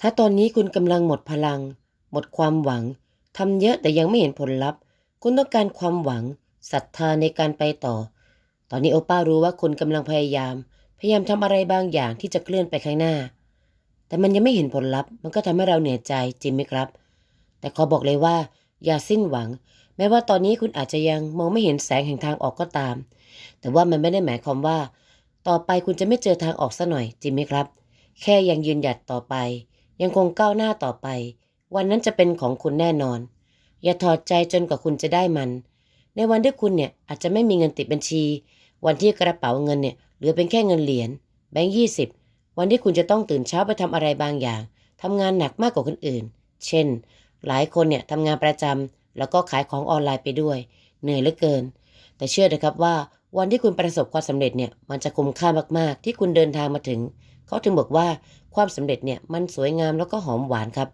ถ้าตอนนี้คุณกำลังหมดพลัง หมดความหวังทำเยอะแต่ยังไม่เห็นผลลัพธ์ คุณต้องการความหวังศรัทธาในการไปต่อ ตอนนี้โอป้ารู้ว่าคุณกำลังพยายาม พยายามทำอะไรบางอย่างที่จะเคลื่อนไปข้างหน้า แต่มันยังไม่เห็นผลลัพธ์ มันก็ทำให้เราเหนื่อยใจจริงไหมครับ แต่ขอบอกเลยว่า อย่าสิ้นหวัง แม้ว่าตอนนี้คุณอาจจะยังมองไม่เห็นแสงแห่งทางออกก็ตาม แต่ว่ามันไม่ได้หมายความว่า ต่อไปคุณจะไม่เจอทางออกซะหน่อยจริงไหมครับ แค่ยังยืนหยัดต่อไป ยังคงก้าวหน้าต่อไป วันนั้นจะเป็นของคุณแน่นอน อย่าถอดใจจนกว่าคุณจะได้มัน ในวันที่คุณเนี่ยอาจจะไม่มีเงินติดบัญชี วันที่กระเป๋าเงินเนี่ยเหลือเป็นแค่เงินเหรียญแบงค์ยี่สิบวันที่คุณจะต้องตื่นเช้าไปทำอะไรบางอย่างทำงานหนักมากกว่าคนอื่น เช่น หลายคนเนี่ยทำงานประจำแล้วก็ขายของออนไลน์ไปด้วย เหนื่อยเหลือเกิน แต่เชื่อเถอะครับว่าวันที่คุณประสบความสำเร็จเนี่ยมันจะคุ้มค่ามากๆ ที่คุณเดินทางมาถึง เขาถึงบอกว่าความสำเร็จเนี่ยมันสวยงามแล้วก็หอมหวานครับ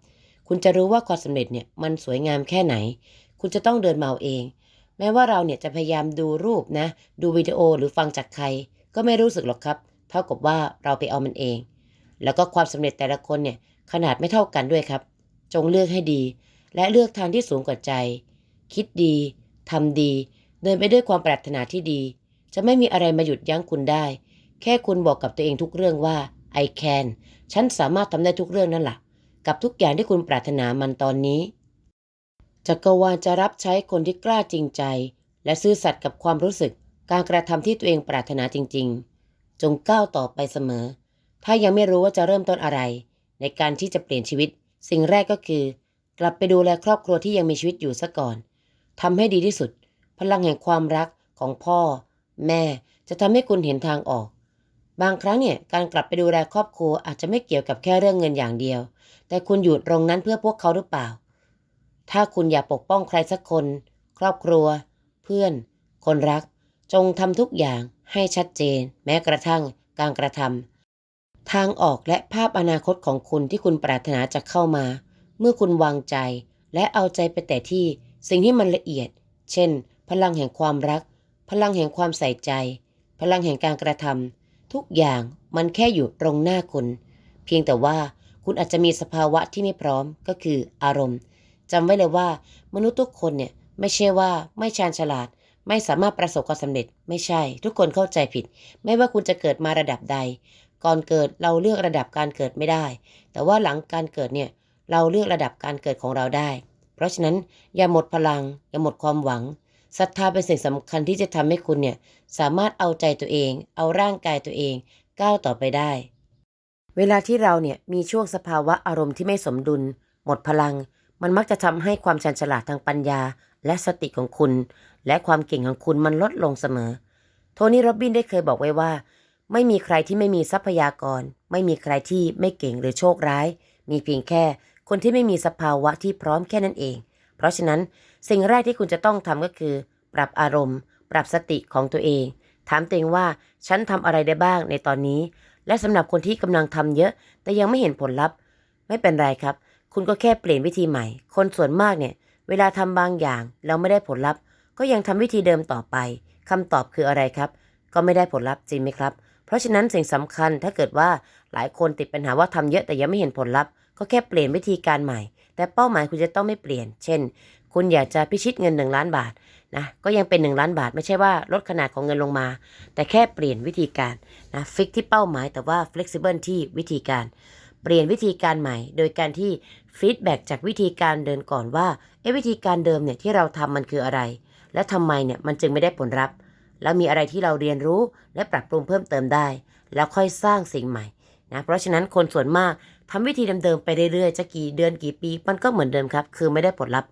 คุณจะรู้ว่าความสำเร็จเนี่ยมันสวยงามแค่ไหน คุณจะต้องเดินมาเอาเอง แม้ว่าเราเนี่ยจะพยายามดูรูปนะ ดูวิดีโอหรือฟังจากใคร ก็ไม่รู้สึกหรอกครับ เท่ากับว่าเราไปเอามันเอง แล้วก็ความสำเร็จแต่ละคนเนี่ยขนาดไม่เท่ากันด้วยครับ จงเลือกให้ดี และเลือกทางที่สูงกว่าใจ คิดดีทำดี เดินไปด้วยความปรารถนาที่ดี จะไม่มีอะไรมาหยุดยั้งคุณได้ แค่คุณบอกกับตัวเองทุกเรื่องว่า I can ฉันสามารถทำได้ทุกเรื่องนั่นแหละกับทุกอย่างที่คุณปรารถนามันตอนนี้ จักรวาลจะรับใช้คนที่กล้าจริงใจ และซื่อสัตย์กับความรู้สึก การกระทำที่ตัวเองปรารถนาจริง ๆ จงก้าวต่อไปเสมอ ถ้ายังไม่รู้ว่าจะเริ่มต้นอะไร ในการที่จะเปลี่ยนชีวิต สิ่งแรกก็คือ กลับไปดูแลครอบครัวที่ยังมีชีวิตอยู่ซะก่อนทำให้ดีที่สุด พลังแห่งความรักของพ่อ แม่จะทำให้คุณเห็นทางออก บางครั้งเนี่ยการกลับไปดูแลครอบครัวอาจจะไม่เกี่ยวกับแค่เรื่องเงินอย่างเดียว แต่คุณอยู่ตรงนั้นเพื่อพวกเขาหรือเปล่า ถ้าคุณอยากปกป้องใครสักคน ครอบครัว เพื่อน คนรัก จงทำทุกอย่างให้ชัดเจน แม้กระทั่งการกระทำทางออกและภาพอนาคตของคุณที่คุณปรารถนาจะเข้ามา เมื่อคุณวางใจ และเอาใจไปแต่ที่สิ่งที่มันละเอียด เช่น พลังแห่งความรัก พลังแห่งความใส่ใจ พลังแห่งการกระทำ ทุกอย่างมันแค่อยู่ตรงหน้าคุณ เพียงแต่ว่าคุณอาจจะมีสภาวะที่ไม่พร้อมก็คืออารมณ์จำไว้เลยว่า มนุษย์ทุกคนเนี่ยไม่ใช่ว่าไม่ชาญฉลาด ไม่สามารถประสบความสำเร็จไม่ใช่ ทุกคนเข้าใจผิด ไม่ว่าคุณจะเกิดมาระดับใด ก่อนเกิดเราเลือกระดับการเกิดไม่ได้ แต่ว่าหลังการเกิดเนี่ยเราเลือกระดับการเกิดของเราได้ เพราะฉะนั้นอย่าหมดพลัง อย่าหมดความหวัง ศรัทธาเป็นสิ่งสำคัญที่จะทำให้คุณเนี่ยสามารถเอาใจตัวเอง เอาร่างกายตัวเองก้าวต่อไปได้ เวลาที่เราเนี่ยมีช่วงสภาวะอารมณ์ที่ไม่สมดุล หมดพลัง มันมักจะทำให้ความชันฉลาดทางปัญญา และสติของคุณ และความเก่งของคุณมันลดลงเสมอ โทนี่โรบบินได้เคยบอกไว้ว่า ไม่มีใครที่ไม่มีทรัพยากร ไม่มีใครที่ไม่เก่งหรือโชคร้าย มีเพียงแค่คนที่ไม่มีสภาวะที่พร้อมแค่นั้นเอง เพราะฉะนั้นสิ่งแรกที่คุณจะต้องทำก็คือ ปรับอารมณ์ ปรับสติของตัวเอง ถามตัวเองว่าฉันทำอะไรได้บ้างในตอนนี้ และสำหรับคนที่กำลังทำเยอะ แต่ยังไม่เห็นผลลัพธ์ ไม่เป็นไรครับ คุณก็แค่เปลี่ยนวิธีใหม่ คนส่วนมากเนี่ย เวลาทำบางอย่างแล้วไม่ได้ผลลัพธ์ ก็ยังทำวิธีเดิมต่อไปคำตอบคืออะไรครับ ก็ไม่ได้ผลลัพธ์จริงไหมครับ เพราะฉะนั้นสิ่งสำคัญถ้าเกิดว่าหลายคนติดปัญหาว่าทำเยอะแต่ยังไม่เห็นผลลัพธ์ ก็แค่เปลี่ยนวิธีการใหม่ แต่เป้าหมายคุณจะต้องไม่เปลี่ยน เช่น คุณอยากจะพิชิตเงิน 1 ล้านบาทนะก็ยังเป็น 1 ล้านบาท ไม่ใช่ว่าลดขนาดของเงินลงมา แต่แค่เปลี่ยนวิธีการนะฟิกที่เป้าหมายแต่ว่า flexible ที่วิธีการ เปลี่ยนวิธีการใหม่ โดยการที่ฟีดแบ็จากวิธีการเดินก่อนว่าเอ๊วิธีการเดิมเนี่ยที่เราทำมันคืออะไร และทำไมเนี่ยมันจึงไม่ได้ผลลัพธ์ แล้วมีอะไรที่เราเรียนรู้และปรับปรุงเพิ่มเติมได้ แล้วค่อยสร้างสิ่งใหม่นะเพราะฉะนั้นคนส่วนมาก ทำวิธีเดิมๆไปเรื่อยๆจะกี่เดือนกี่ปี มันก็เหมือนเดิมครับ คือไม่ได้ผลลัพธ์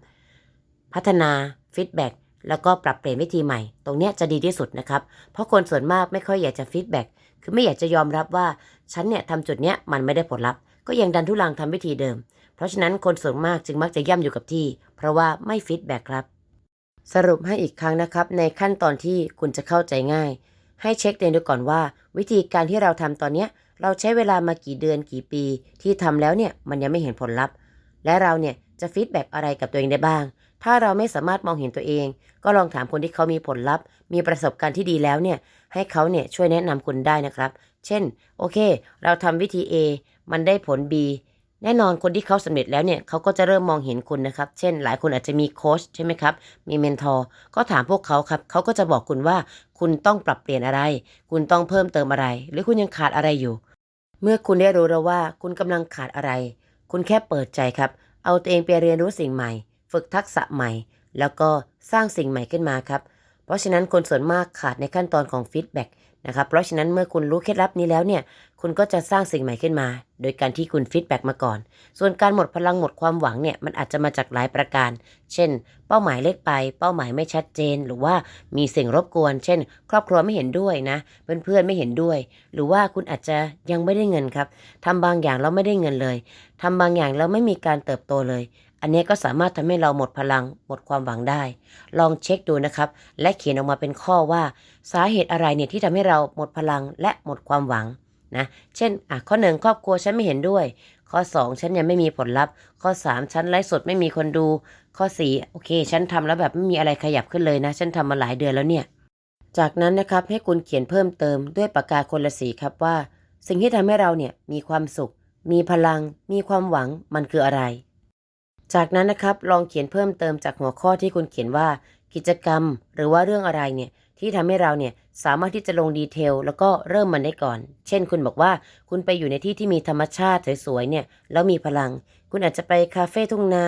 พัฒนาฟีดแบ็กแล้วก็ปรับเปลี่ยนวิธีใหม่ ตรงนี้จะดีที่สุดนะครับ เพราะคนส่วนมากไม่ค่อยอยากจะฟีดแบ็กคือไม่อยากจะยอมรับว่าฉันเนี่ยทำจุดเนี้ยมันไม่ได้ผลลัพธ์ ก็ยังดันทุลังทำวิธีเดิม เพราะฉะนั้นคนส่วนมากจึงมักจะย่ำอยู่กับที่ เพราะว่าไม่ฟีดแบ็กครับ สรุปให้อีกครั้งนะครับ ในขั้นตอนที่คุณจะเข้าใจง่าย ให้เช็คตัวเองดูก่อนว่า วิธีการที่เราทำตอนเนี้ย เราใช้เวลามากี่เดือนกี่ปี ที่ทำแล้วเนี่ยมันยังไม่เห็นผลลัพธ์ และเราเนี่ยจะฟีดแบ็กอะไรกับตัวเองได้บ้าง ถ้าเราไม่สามารถมองเห็นตัวเอง ก็ลองถามคนที่เขามีผลลัพธ์ มีประสบการณ์ที่ดีแล้วเนี่ยให้เขาเนี่ยช่วยแนะนำคุณได้นะครับ เช่น โอเค เราทำวิธี A มันได้ผล B แน่นอนคนที่เขาสำเร็จแล้วเนี่ยเขาก็จะเริ่มมองเห็นคุณนะครับ เช่น หลายคนอาจจะมีโค้ชใช่ไหมครับ มีเมนทอร์ก็ถามพวกเขาครับเขาก็จะบอกคุณว่าคุณต้องปรับเปลี่ยนอะไร คุณต้องเพิ่มเติมอะไร หรือคุณยังขาดอะไรอยู่ เมื่อคุณได้รู้แล้วว่าคุณกำลังขาดอะไร คุณแค่เปิดใจครับ เอาตัวเองไปเรียนรู้สิ่งใหม่ ฝึกทักษะใหม่ แล้วก็สร้างสิ่งใหม่ขึ้นมาครับ เพราะฉะนั้นคนส่วนมากขาดในขั้นตอนของฟีดแบ็กนะครับ เพราะฉะนั้นเมื่อคุณรู้เคล็ดลับนี้แล้วเนี่ย คุณก็จะสร้างสิ่งใหม่ขึ้นมา โดยการที่คุณฟีดแบ็กมาก่อน ส่วนการหมดพลังหมดความหวังเนี่ย มันอาจจะมาจากหลายประการ เช่น เป้าหมายเล็กไป เป้าหมายไม่ชัดเจน หรือว่ามีสิ่งรบกวน เช่น ครอบครัวไม่เห็นด้วยนะ เพื่อนๆไม่เห็นด้วย หรือว่าคุณอาจจะยังไม่ได้เงินครับทำบางอย่างแล้วไม่ได้เงินเลยทำบางอย่างแล้วไม่มีการเติบโตเลย อันนี้ก็สามารถทำให้เราหมดพลัง หมดความหวังได้ ลองเช็คดูนะครับ และเขียนออกมาเป็นข้อว่า สาเหตุอะไรเนี่ยที่ทำให้เราหมดพลังและหมดความหวัง นะเช่นอะข้อหนึ่งครอบครัวฉันไม่เห็นด้วย ข้อ 2 ฉันยังไม่มีผลลัพธ์ ข้อ 3 ฉันไลฟ์สดไม่มีคนดู ข้อ4โอเค ฉันทำแล้วแบบไม่มีอะไรขยับขึ้นเลยนะ ฉันทำมาหลายเดือนแล้วเนี่ย จากนั้นนะครับให้คุณเขียนเพิ่มเติมด้วยปากกาคนละสีครับว่า สิ่งที่ทำให้เราเนี่ยมีความสุข มีพลัง มีความหวังมันคืออะไร จากนั้นนะครับลองเขียนเพิ่มเติมจากหัวข้อที่คุณเขียนว่า กิจกรรม หรือว่าเรื่องอะไรเนี่ย ที่ทำให้เราเนี่ยสามารถที่จะลงดีเทลแล้วก็เริ่มมันได้ก่อน เช่น คุณบอกว่าคุณไปอยู่ในที่ที่มีธรรมชาติสวยๆเนี่ยแล้วมีพลัง คุณอาจจะไปคาเฟ่ทุ่งนา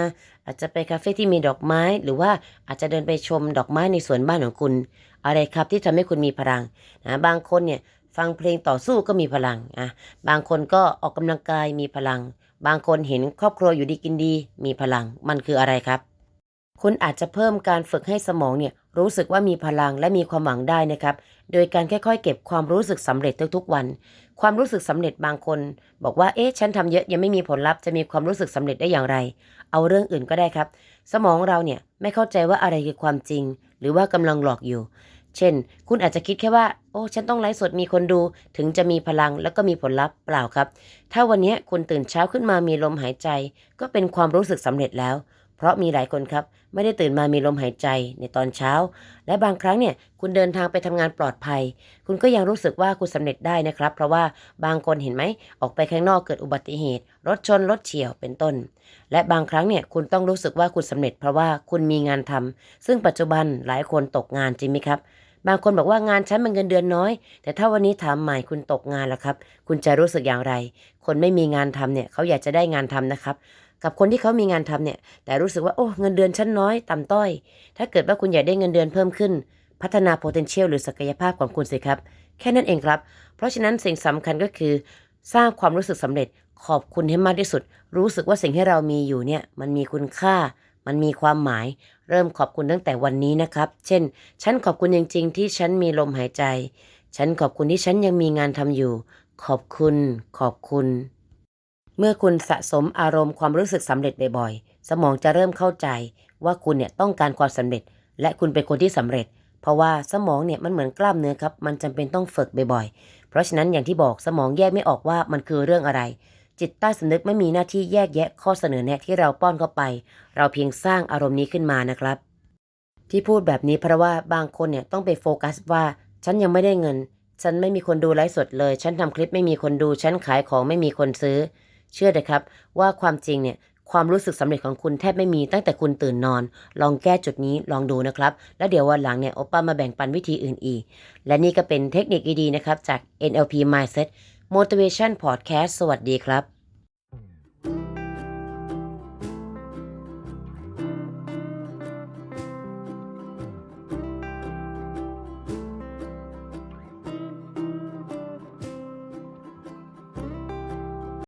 อาจจะไปคาเฟ่ที่มีดอกไม้ หรือว่าอาจจะเดินไปชมดอกไม้ในสวนบ้านของคุณ อะไรครับที่ทำให้คุณมีพลังนะบางคนเนี่ยฟังเพลงต่อสู้ก็มีพลังอะบางคนก็ออกกำลังกายมีพลัง บางคนเห็นครอบครัวอยู่ดีกินดี มีพลังมันคืออะไรครับ คุณอาจจะเพิ่มการฝึกให้สมองเนี่ยรู้สึกว่ามีพลังและมีความหวังได้นะครับ โดยการค่อยๆ เก็บความรู้สึกสำเร็จทุกๆวัน ความรู้สึกสำเร็จบางคน บอกว่า เอ๊ะ ฉันทำเยอะยังไม่มีผลลัพธ์จะมีความรู้สึกสำเร็จได้อย่างไร เอาเรื่องอื่นก็ได้ครับ สมองเราเนี่ยไม่เข้าใจว่าอะไรคือความจริง หรือว่ากำลังหลอกอยู่ เช่น คุณอาจจะคิดแค่ว่า โอ้ ฉันต้องไลฟ์สดมีคนดู ถึงจะมีพลังแล้วก็มีผลลัพธ์เปล่าครับ ถ้าวันนี้คุณตื่นเช้าขึ้นมามีลมหายใจ ก็เป็นความรู้สึกสำเร็จแล้ว เพราะมีหลายคนครับ ไม่ได้ตื่นมามีลมหายใจในตอนเช้า และบางครั้งเนี่ยคุณเดินทางไปทำงานปลอดภัย คุณก็ยังรู้สึกว่าคุณสำเร็จได้นะครับ เพราะว่าบางคนเห็นไหมออกไปข้างนอกเกิดอุบัติเหตุ รถชนรถเฉี่ยวเป็นต้น และบางครั้งเนี่ยคุณต้องรู้สึกว่าคุณสำเร็จ เพราะว่าคุณมีงานทำซึ่งปัจจุบันหลายคนตกงานจริงไหมครับบางคนบอกว่างานฉันมันเงินเดือนน้อย แต่ถ้าวันนี้ถามใหม่คุณตกงานแล้วครับ คุณจะรู้สึกอย่างไร คนไม่มีงานทำเนี่ยเขาอยากจะได้งานทำนะครับ กับคนที่เขามีงานทำเนี่ย แต่รู้สึกว่าโอ้เงินเดือนฉันน้อยต่ำต้อย ถ้าเกิดว่าคุณอยากได้เงินเดือนเพิ่มขึ้น พัฒนา potential หรือศักยภาพของคุณสิครับ แค่นั้นเองครับ เพราะฉะนั้นสิ่งสำคัญก็คือ สร้างความรู้สึกสำเร็จขอบคุณให้มากที่สุด รู้สึกว่าสิ่งที่เรามีอยู่เนี่ยมันมีคุณค่า มันมีความหมาย เริ่มขอบคุณตั้งแต่วันนี้นะครับ เช่น ฉันขอบคุณจริง ๆ ที่ฉันมีลมหายใจ ฉันขอบคุณที่ฉันยังมีงานทำอยู่ ขอบคุณ ขอบคุณ เมื่อคุณสะสมอารมณ์ความรู้สึกสำเร็จบ่อยๆ สมองจะเริ่มเข้าใจว่าคุณเนี่ยต้องการความสำเร็จ และคุณเป็นคนที่สำเร็จ เพราะว่าสมองเนี่ยมันเหมือนกล้ามเนื้อครับ มันจำเป็นต้องฝึกบ่อยๆ เพราะฉะนั้นอย่างที่บอกสมองแยกไม่ออกว่ามันคือเรื่องอะไร จิตใต้สำนึกไม่มีหน้าที่แยกแยะข้อเสนอแนะที่เราป้อนเข้าไป เราเพียงสร้างอารมณ์นี้ขึ้นมานะครับ ที่พูดแบบนี้เพราะว่าบางคนเนี่ยต้องไปโฟกัสว่าฉันยังไม่ได้เงิน ฉันไม่มีคนดูไลฟ์สดเลย ฉันทำคลิปไม่มีคนดู ฉันขายของไม่มีคนซื้อ เชื่อเถอะครับว่าความจริงเนี่ยความรู้สึกสำเร็จของคุณแทบไม่มีตั้งแต่คุณตื่นนอน ลองแก้จุดนี้ลองดูนะครับ แล้วเดี๋ยววันหลังเนี่ยโอป้ามาแบ่งปันวิธีอื่นอีก และนี่ก็เป็นเทคนิคดีๆนะครับ จาก NLP Mindset Motivation Podcast สวัสดีครับ